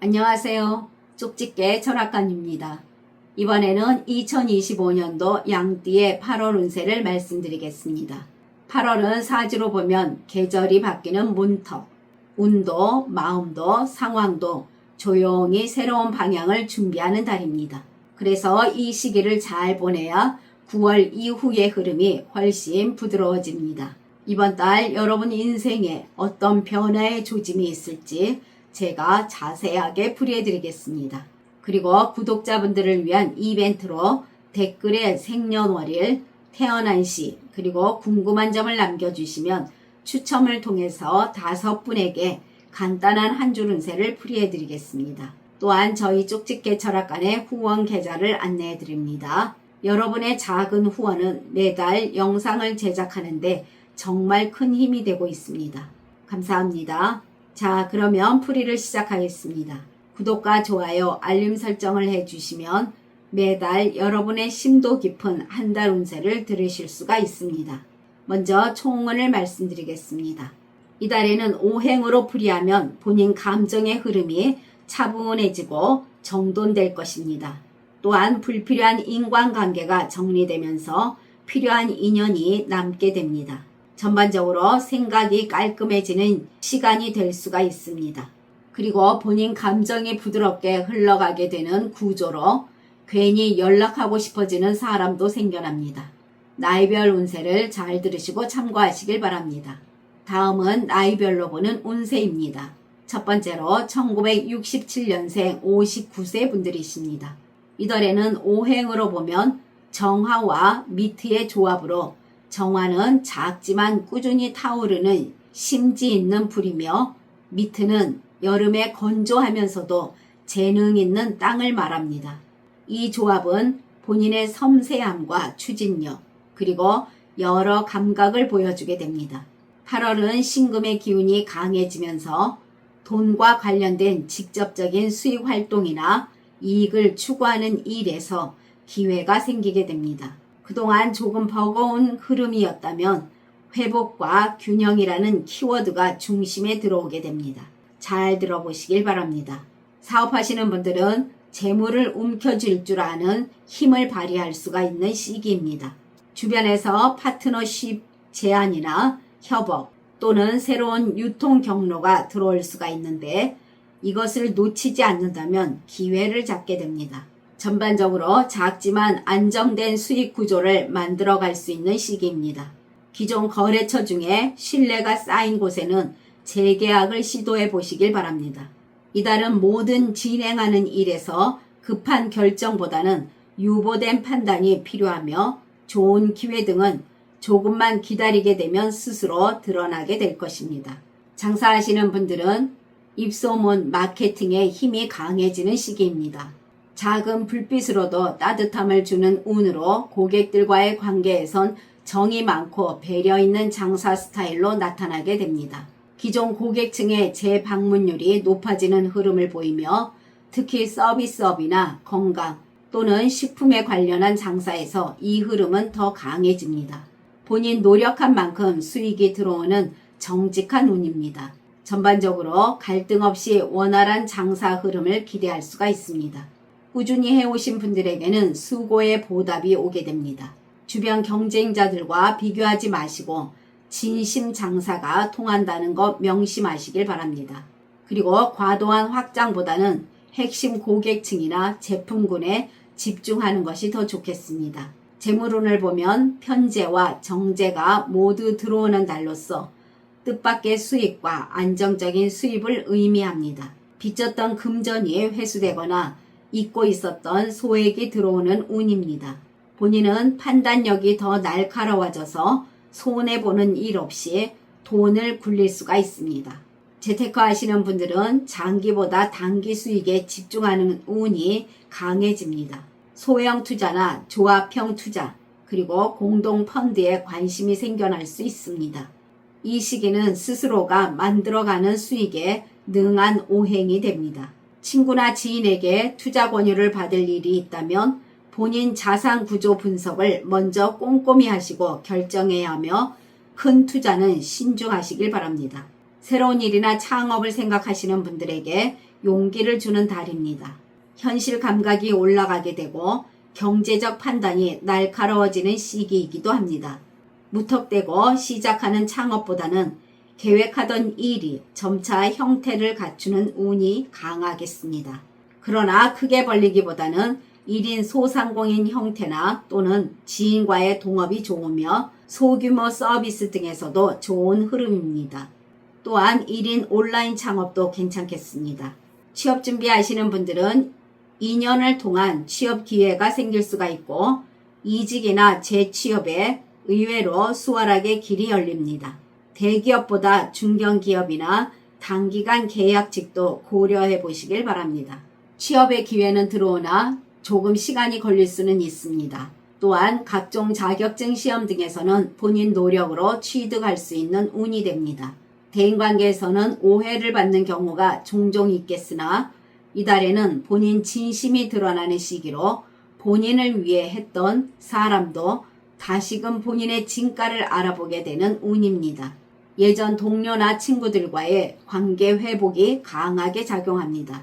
안녕하세요. 쪽집게 철학관입니다. 이번에는 2025년도 양띠의 8월 운세를 말씀드리겠습니다. 8월은 사지로 보면 계절이 바뀌는 문턱, 운도, 마음도, 상황도 조용히 새로운 방향을 준비하는 달입니다. 그래서 이 시기를 잘 보내야 9월 이후의 흐름이 훨씬 부드러워집니다. 이번 달 여러분 인생에 어떤 변화의 조짐이 있을지 제가 자세하게 풀이해 드리겠습니다. 그리고 구독자분들을 위한 이벤트로 댓글에 생년월일, 태어난 시, 그리고 궁금한 점을 남겨주시면 추첨을 통해서 다섯 분에게 간단한 한 줄 운세를 풀이해 드리겠습니다. 또한 저희 쪽집게 철학관의 후원 계좌를 안내해 드립니다. 여러분의 작은 후원은 매달 영상을 제작하는데 정말 큰 힘이 되고 있습니다. 감사합니다. 자, 그러면 풀이를 시작하겠습니다. 구독과 좋아요, 알림 설정을 해주시면 매달 여러분의 심도 깊은 한 달 운세를 들으실 수가 있습니다. 먼저 총원을 말씀드리겠습니다. 이달에는 오행으로 풀이하면 본인 감정의 흐름이 차분해지고 정돈될 것입니다. 또한 불필요한 인간관계가 정리되면서 필요한 인연이 남게 됩니다. 전반적으로 생각이 깔끔해지는 시간이 될 수가 있습니다. 그리고 본인 감정이 부드럽게 흘러가게 되는 구조로 괜히 연락하고 싶어지는 사람도 생겨납니다. 나이별 운세를 잘 들으시고 참고하시길 바랍니다. 다음은 나이별로 보는 운세입니다. 첫 번째로 1967년생 59세 분들이십니다. 이달에는 오행으로 보면 정화와 미트의 조합으로 정화는 작지만 꾸준히 타오르는 심지 있는 불이며 미트는 여름에 건조하면서도 재능 있는 땅을 말합니다. 이 조합은 본인의 섬세함과 추진력, 그리고 여러 감각을 보여주게 됩니다. 8월은 신금의 기운이 강해지면서 돈과 관련된 직접적인 수익 활동이나 이익을 추구하는 일에서 기회가 생기게 됩니다. 그동안 조금 버거운 흐름이었다면 회복과 균형이라는 키워드가 중심에 들어오게 됩니다. 잘 들어보시길 바랍니다. 사업하시는 분들은 재물을 움켜쥘 줄 아는 힘을 발휘할 수가 있는 시기입니다. 주변에서 파트너십 제안이나 협업 또는 새로운 유통 경로가 들어올 수가 있는데 이것을 놓치지 않는다면 기회를 잡게 됩니다. 전반적으로 작지만 안정된 수익 구조를 만들어 갈 수 있는 시기입니다. 기존 거래처 중에 신뢰가 쌓인 곳에는 재계약을 시도해 보시길 바랍니다. 이달은 모든 진행하는 일에서 급한 결정보다는 유보된 판단이 필요하며 좋은 기회 등은 조금만 기다리게 되면 스스로 드러나게 될 것입니다. 장사하시는 분들은 입소문 마케팅에 힘이 강해지는 시기입니다. 작은 불빛으로도 따뜻함을 주는 운으로 고객들과의 관계에선 정이 많고 배려 있는 장사 스타일로 나타나게 됩니다. 기존 고객층의 재방문율이 높아지는 흐름을 보이며 특히 서비스업이나 건강 또는 식품에 관련한 장사에서 이 흐름은 더 강해집니다. 본인 노력한 만큼 수익이 들어오는 정직한 운입니다. 전반적으로 갈등 없이 원활한 장사 흐름을 기대할 수가 있습니다. 꾸준히 해오신 분들에게는 수고의 보답이 오게 됩니다. 주변 경쟁자들과 비교하지 마시고 진심 장사가 통한다는 것 명심하시길 바랍니다. 그리고 과도한 확장보다는 핵심 고객층이나 제품군에 집중하는 것이 더 좋겠습니다. 재물운을 보면 편제와 정제가 모두 들어오는 달로서 뜻밖의 수익과 안정적인 수입을 의미합니다. 빚졌던 금전이 회수되거나 잊고 있었던 소액이 들어오는 운입니다. 본인은 판단력이 더 날카로워져서 손해보는 일 없이 돈을 굴릴 수가 있습니다. 재테크 하시는 분들은 장기보다 단기 수익에 집중하는 운이 강해집니다. 소형 투자나 조합형 투자, 그리고 공동 펀드에 관심이 생겨날 수 있습니다. 이 시기는 스스로가 만들어가는 수익에 능한 오행이 됩니다. 친구나 지인에게 투자 권유를 받을 일이 있다면 본인 자산 구조 분석을 먼저 꼼꼼히 하시고 결정해야 하며 큰 투자는 신중하시길 바랍니다. 새로운 일이나 창업을 생각하시는 분들에게 용기를 주는 달입니다. 현실 감각이 올라가게 되고 경제적 판단이 날카로워지는 시기이기도 합니다. 무턱대고 시작하는 창업보다는 계획하던 일이 점차 형태를 갖추는 운이 강하겠습니다. 그러나 크게 벌리기보다는 1인 소상공인 형태나 또는 지인과의 동업이 좋으며 소규모 서비스 등에서도 좋은 흐름입니다. 또한 1인 온라인 창업도 괜찮겠습니다. 취업 준비하시는 분들은 2년을 통한 취업 기회가 생길 수가 있고 이직이나 재취업에 의외로 수월하게 길이 열립니다. 대기업보다 중견기업이나 단기간 계약직도 고려해 보시길 바랍니다. 취업의 기회는 들어오나 조금 시간이 걸릴 수는 있습니다. 또한 각종 자격증 시험 등에서는 본인 노력으로 취득할 수 있는 운이 됩니다. 대인관계에서는 오해를 받는 경우가 종종 있겠으나 이달에는 본인 진심이 드러나는 시기로 본인을 위해 했던 사람도 다시금 본인의 진가를 알아보게 되는 운입니다. 예전 동료나 친구들과의 관계 회복이 강하게 작용합니다.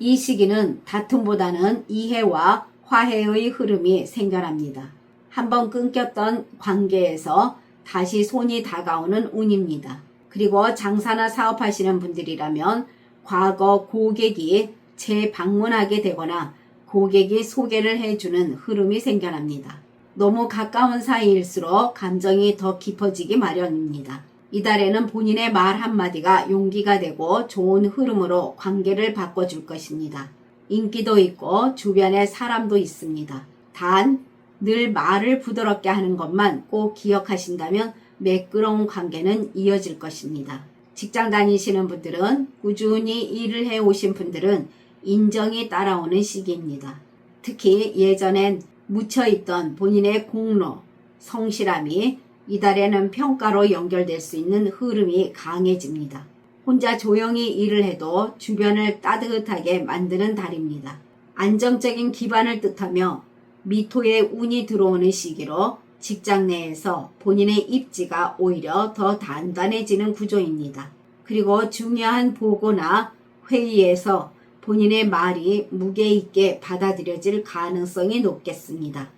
이 시기는 다툼보다는 이해와 화해의 흐름이 생겨납니다. 한번 끊겼던 관계에서 다시 손이 다가오는 운입니다. 그리고 장사나 사업하시는 분들이라면 과거 고객이 재방문하게 되거나 고객이 소개를 해주는 흐름이 생겨납니다. 너무 가까운 사이일수록 감정이 더 깊어지기 마련입니다. 이달에는 본인의 말 한마디가 용기가 되고 좋은 흐름으로 관계를 바꿔줄 것입니다. 인기도 있고 주변에 사람도 있습니다. 단, 늘 말을 부드럽게 하는 것만 꼭 기억하신다면 매끄러운 관계는 이어질 것입니다. 직장 다니시는 분들은 꾸준히 일을 해 오신 분들은 인정이 따라오는 시기입니다. 특히 예전엔 묻혀있던 본인의 공로, 성실함이 이달에는 평가로 연결될 수 있는 흐름이 강해집니다. 혼자 조용히 일을 해도 주변을 따뜻하게 만드는 달입니다. 안정적인 기반을 뜻하며 미토의 운이 들어오는 시기로 직장 내에서 본인의 입지가 오히려 더 단단해지는 구조입니다. 그리고 중요한 보고나 회의에서 본인의 말이 무게 있게 받아들여질 가능성이 높겠습니다.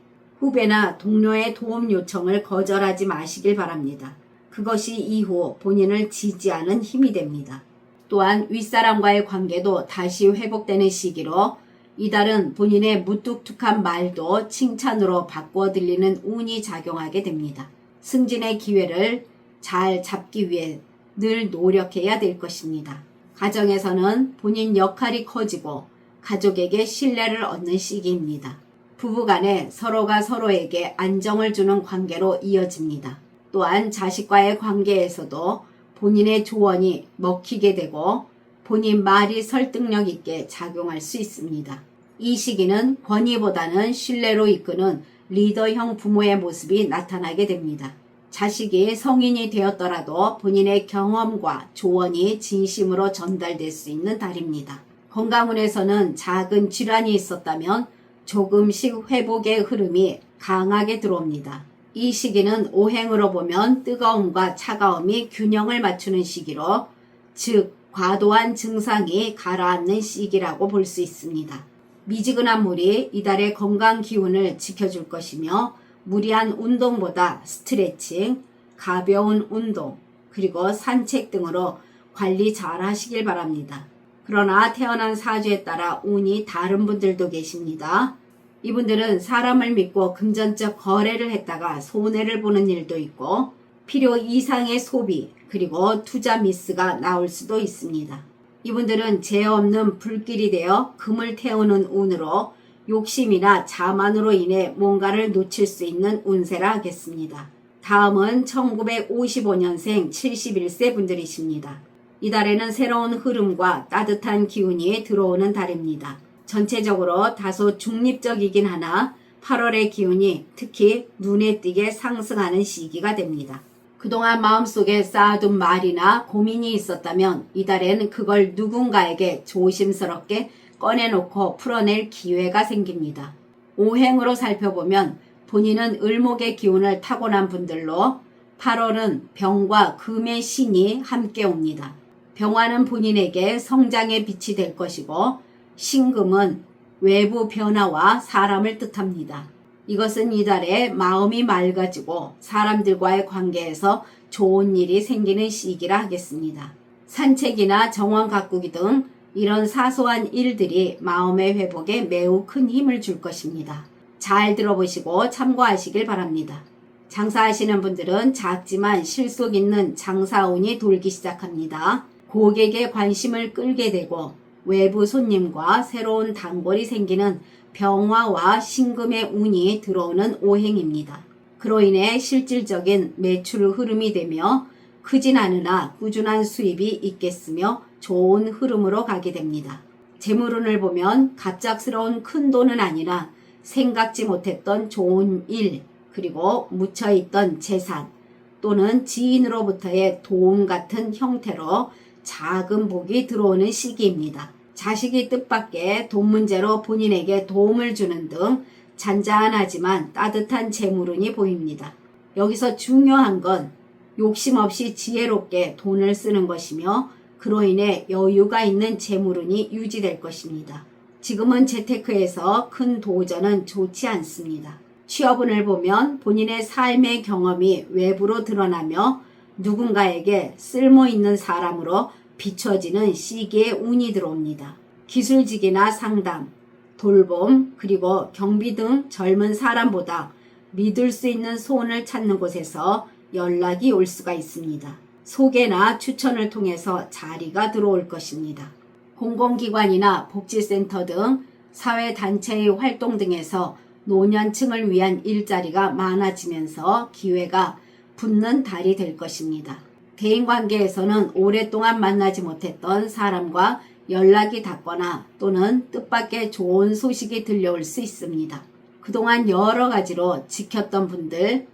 후배나 동료의 도움 요청을 거절하지 마시길 바랍니다. 그것이 이후 본인을 지지하는 힘이 됩니다. 또한 윗사람과의 관계도 다시 회복되는 시기로 이달은 본인의 무뚝뚝한 말도 칭찬으로 바꾸어 들리는 운이 작용하게 됩니다. 승진의 기회를 잘 잡기 위해 늘 노력해야 될 것입니다. 가정에서는 본인 역할이 커지고 가족에게 신뢰를 얻는 시기입니다. 부부간에 서로가 서로에게 안정을 주는 관계로 이어집니다. 또한 자식과의 관계에서도 본인의 조언이 먹히게 되고 본인 말이 설득력 있게 작용할 수 있습니다. 이 시기는 권위보다는 신뢰로 이끄는 리더형 부모의 모습이 나타나게 됩니다. 자식이 성인이 되었더라도 본인의 경험과 조언이 진심으로 전달될 수 있는 달입니다. 건강운에서는 작은 질환이 있었다면 조금씩 회복의 흐름이 강하게 들어옵니다. 이 시기는 오행으로 보면 뜨거움과 차가움이 균형을 맞추는 시기로 즉 과도한 증상이 가라앉는 시기라고 볼 수 있습니다. 미지근한 물이 이달의 건강 기운을 지켜줄 것이며 무리한 운동보다 스트레칭, 가벼운 운동, 그리고 산책 등으로 관리 잘 하시길 바랍니다. 그러나 태어난 사주에 따라 운이 다른 분들도 계십니다. 이분들은 사람을 믿고 금전적 거래를 했다가 손해를 보는 일도 있고 필요 이상의 소비 그리고 투자 미스가 나올 수도 있습니다. 이분들은 죄 없는 불길이 되어 금을 태우는 운으로 욕심이나 자만으로 인해 뭔가를 놓칠 수 있는 운세라 하겠습니다. 다음은 1955년생 71세 분들이십니다. 이달에는 새로운 흐름과 따뜻한 기운이 들어오는 달입니다. 전체적으로 다소 중립적이긴 하나 8월의 기운이 특히 눈에 띄게 상승하는 시기가 됩니다. 그동안 마음속에 쌓아둔 말이나 고민이 있었다면 이달에는 그걸 누군가에게 조심스럽게 꺼내놓고 풀어낼 기회가 생깁니다. 오행으로 살펴보면 본인은 을목의 기운을 타고난 분들로 8월은 병과 금의 신이 함께 옵니다. 병화는 본인에게 성장의 빛이 될 것이고 신금은 외부 변화와 사람을 뜻합니다. 이것은 이달에 마음이 맑아지고 사람들과의 관계에서 좋은 일이 생기는 시기라 하겠습니다. 산책이나 정원 가꾸기 등 이런 사소한 일들이 마음의 회복에 매우 큰 힘을 줄 것입니다. 잘 들어보시고 참고하시길 바랍니다. 장사하시는 분들은 작지만 실속 있는 장사운이 돌기 시작합니다. 고객의 관심을 끌게 되고 외부 손님과 새로운 단골이 생기는 병화와 신금의 운이 들어오는 오행입니다. 그로 인해 실질적인 매출 흐름이 되며 크진 않으나 꾸준한 수입이 있겠으며 좋은 흐름으로 가게 됩니다. 재물운을 보면 갑작스러운 큰 돈은 아니라 생각지 못했던 좋은 일, 그리고 묻혀있던 재산 또는 지인으로부터의 도움 같은 형태로 작은 복이 들어오는 시기입니다. 자식이 뜻밖의 돈 문제로 본인에게 도움을 주는 등 잔잔하지만 따뜻한 재물운이 보입니다. 여기서 중요한 건 욕심 없이 지혜롭게 돈을 쓰는 것이며 그로 인해 여유가 있는 재물운이 유지될 것입니다. 지금은 재테크에서 큰 도전은 좋지 않습니다. 취업운을 보면 본인의 삶의 경험이 외부로 드러나며 누군가에게 쓸모 있는 사람으로 비춰지는 시기에 운이 들어옵니다. 기술직이나 상담, 돌봄, 그리고 경비 등 젊은 사람보다 믿을 수 있는 소원을 찾는 곳에서 연락이 올 수가 있습니다. 소개나 추천을 통해서 자리가 들어올 것입니다. 공공기관이나 복지센터 등 사회단체의 활동 등에서 노년층을 위한 일자리가 많아지면서 기회가 붙는 달이 될 것입니다. 대인관계에서는 오랫동안 만나지 못했던 사람과 연락이 닿거나 또는 뜻밖의 좋은 소식이 들려올 수 있습니다. 그동안 여러 가지로 지켰던 분들,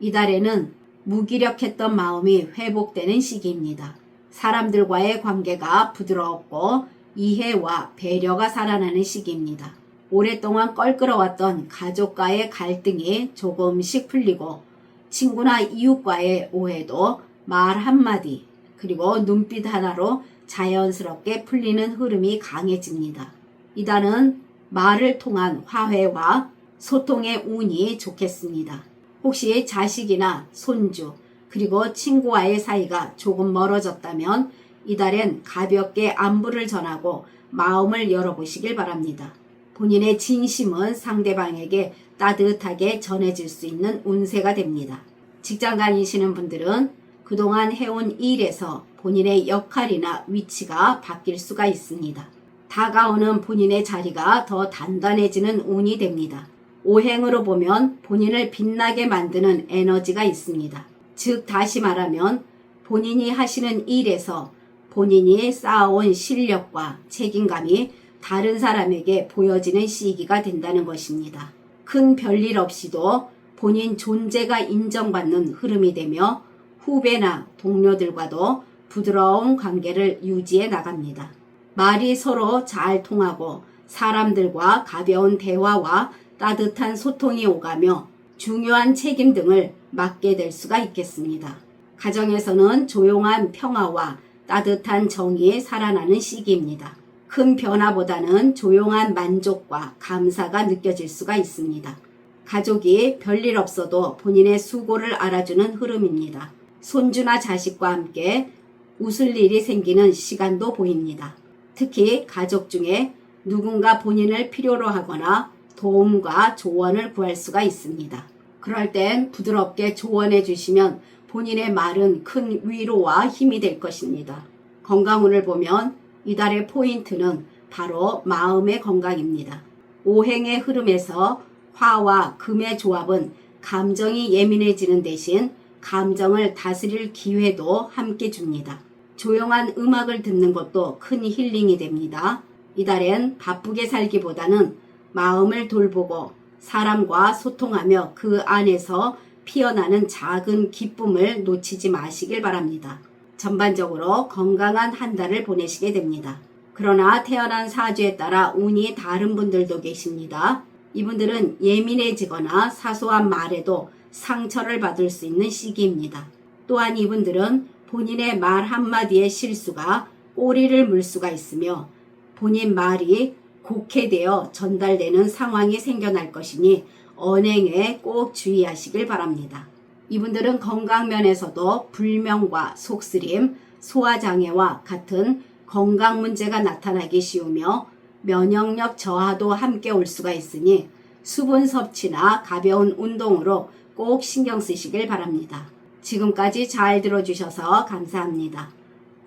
이달에는 무기력했던 마음이 회복되는 시기입니다. 사람들과의 관계가 부드럽고 이해와 배려가 살아나는 시기입니다. 오랫동안 껄끄러웠던 가족과의 갈등이 조금씩 풀리고 친구나 이웃과의 오해도 말 한마디 그리고 눈빛 하나로 자연스럽게 풀리는 흐름이 강해집니다. 이달은 말을 통한 화해와 소통의 운이 좋겠습니다. 혹시 자식이나 손주 그리고 친구와의 사이가 조금 멀어졌다면 이달엔 가볍게 안부를 전하고 마음을 열어보시길 바랍니다. 본인의 진심은 상대방에게 따뜻하게 전해질 수 있는 운세가 됩니다. 직장 다니시는 분들은 그동안 해온 일에서 본인의 역할이나 위치가 바뀔 수가 있습니다. 다가오는 본인의 자리가 더 단단해지는 운이 됩니다. 오행으로 보면 본인을 빛나게 만드는 에너지가 있습니다. 즉, 다시 말하면 본인이 하시는 일에서 본인이 쌓아온 실력과 책임감이 다른 사람에게 보여지는 시기가 된다는 것입니다. 큰 별일 없이도 본인 존재가 인정받는 흐름이 되며 후배나 동료들과도 부드러운 관계를 유지해 나갑니다. 말이 서로 잘 통하고 사람들과 가벼운 대화와 따뜻한 소통이 오가며 중요한 책임 등을 맡게 될 수가 있겠습니다. 가정에서는 조용한 평화와 따뜻한 정이 살아나는 시기입니다. 큰 변화보다는 조용한 만족과 감사가 느껴질 수가 있습니다. 가족이 별일 없어도 본인의 수고를 알아주는 흐름입니다. 손주나 자식과 함께 웃을 일이 생기는 시간도 보입니다. 특히 가족 중에 누군가 본인을 필요로 하거나 도움과 조언을 구할 수가 있습니다. 그럴 땐 부드럽게 조언해 주시면 본인의 말은 큰 위로와 힘이 될 것입니다. 건강운을 보면 이달의 포인트는 바로 마음의 건강입니다. 오행의 흐름에서 화와 금의 조합은 감정이 예민해지는 대신 감정을 다스릴 기회도 함께 줍니다. 조용한 음악을 듣는 것도 큰 힐링이 됩니다. 이달엔 바쁘게 살기보다는 마음을 돌보고 사람과 소통하며 그 안에서 피어나는 작은 기쁨을 놓치지 마시길 바랍니다. 전반적으로 건강한 한 달을 보내시게 됩니다. 그러나 태어난 사주에 따라 운이 다른 분들도 계십니다. 이분들은 예민해지거나 사소한 말에도 상처를 받을 수 있는 시기입니다. 또한 이분들은 본인의 말 한마디의 실수가 꼬리를 물 수가 있으며 본인 말이 곡해되어 전달되는 상황이 생겨날 것이니 언행에 꼭 주의하시길 바랍니다. 이분들은 건강면에서도 불명과 속쓰림, 소화장애와 같은 건강 문제가 나타나기 쉬우며 면역력 저하도 함께 올 수가 있으니 수분 섭취나 가벼운 운동으로 꼭 신경 쓰시길 바랍니다. 지금까지 잘 들어주셔서 감사합니다.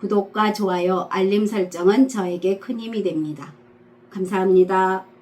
구독과 좋아요, 알림 설정은 저에게 큰 힘이 됩니다. 감사합니다.